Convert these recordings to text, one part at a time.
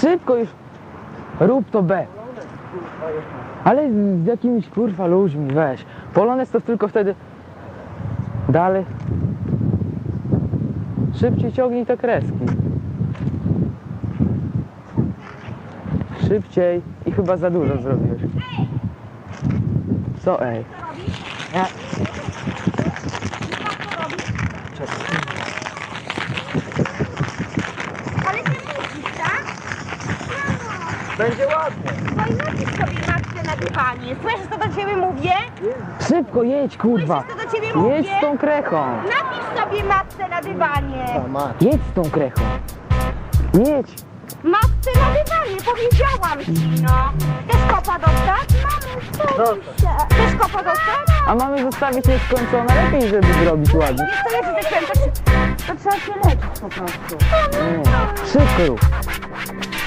Szybko już. Rób to B. Ale z jakimiś kurwa ludźmi, weź. Polones to tylko wtedy... Dalej. Szybciej ciągnij te kreski. Szybciej. I chyba za dużo zrobiłeś. Co ej? Ja... Ale ty musisz, tak? Będzie ładnie. No i napisz sobie matkę na dywanie. Słyszysz, co do ciebie mówię? Szybko jedź kurwa. Słyszysz, co do ciebie mówię? Jedź z tą krechą. Napisz sobie matce na dywanie. Jedź z tą krechą. Jedź. Matce na dywanie, powiedziałam ci, no. Chcesz kopa dostać? Mamy, się. Chcesz kopa dostać? A mamy zostawić nieskończone lepiej, żeby zrobić ładnie. Wiesz co, lepiej powiem, to, to trzeba się leczyć po prostu. Nie. Szybko rób.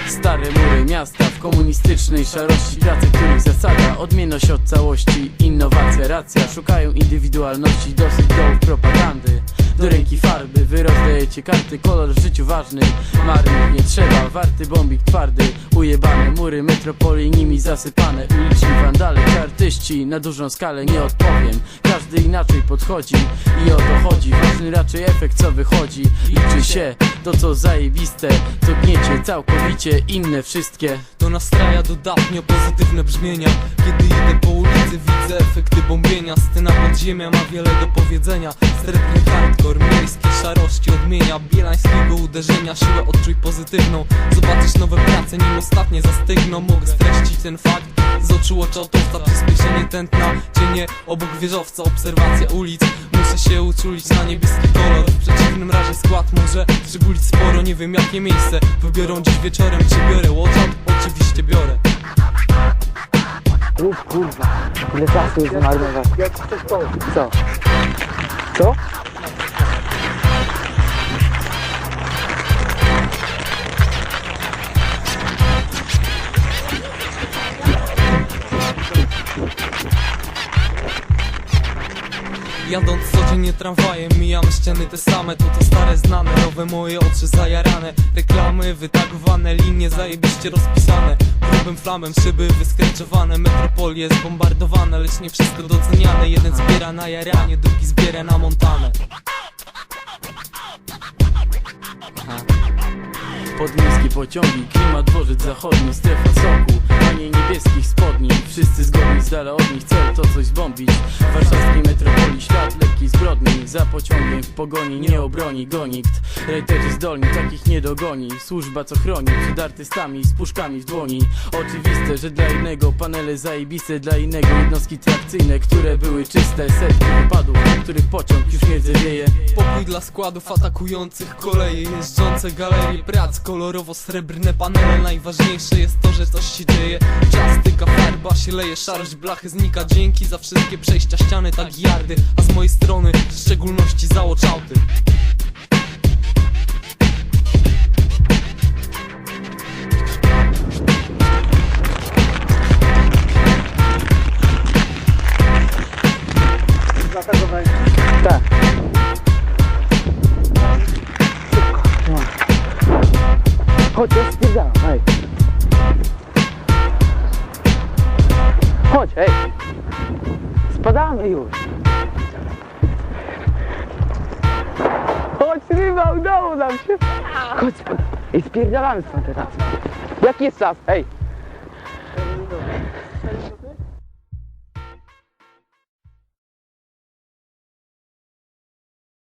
Stare mury miasta komunistycznej szarości. Pracy, których zasada odmienność od całości. Innowacja, racja, szukają indywidualności. Dosyć dołów propagandy. Do ręki farby Wy rozdajecie karty, kolor w życiu ważny. Marnych nie trzeba, warty bombik twardy. Ujebane mury metropolii nimi zasypane. Uliczni wandale artyści na dużą skalę nie odpowiem. Każdy inaczej podchodzi i o to chodzi. Ważny raczej efekt co wychodzi. Liczy się to co zajebiste. Co gniecie całkowicie inne wszystkie. To nastraja dodatnio pozytywne brzmienia. Kiedy idę po ulicy widzę efekty bombienia. Scena podziemia ma wiele do powiedzenia. Srebrny hardcore, miejskie szarości odmienia. Bielańskiego uderzenia, siłę odczuj pozytywną. Zobaczysz nowe prace, nim ostatnie zastygną. Mogę streścić ten fakt z oczu oczotowca Przyspieszenie tętna, cienie obok wieżowca Obserwacja ulic, muszę się uczulić na niebieski kolor. W przeciwnym razie skład może przybulić sporo. Nie wiem jakie miejsce wybiorą dziś wieczorem. Czy biorę watch? Oczywiście biorę Rób kurwa. Ile czasu jest. Ja ci coś powiem. Co? Co? Jadąc codziennie tramwajem mijam ściany te same. To te stare znane, nowe moje oczy zajarane. Reklamy wytagowane, linie zajebiście rozpisane. Grubym flamem szyby wyskreczowane Metropolie zbombardowane, lecz nie wszystko doceniane. Jeden zbiera na jaranie, drugi zbiera na montanę. Podmiejskie pociągi, klimat dworzec zachodni, strefa soku Panie niebieskich spodni, wszyscy zgodni z dala od nich. Cel to coś zbombić Warszawskiej metropolii, ślad lekki zbrodni. Za pociągiem w pogoni nie obroni go nikt. Rejterzy zdolni, takich nie dogoni. Służba co chroni przed artystami z puszkami w dłoni. Oczywiste, że dla jednego panele zajebiste Dla innego jednostki trakcyjne, które były czyste. Setki wypadów, w których pociąg już nie dzewieje Pokój dla składów atakujących koleje Jeżdżące galerie. Prac, kolorowo-srebrne panele. Najważniejsze jest to, że coś się dzieje Czas tyka, farba się leje, szarość blachy znika Dzięki za wszystkie przejścia, ściany tak jardy A z mojej strony w szczególności za oczałty Tak. Chodź, ja hej. Spadamy już. Chodź, ryba, udało nam się. Chodź, I spierdalamy stąd teraz. Jaki jest czas? Ej,